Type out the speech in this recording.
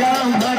Legal,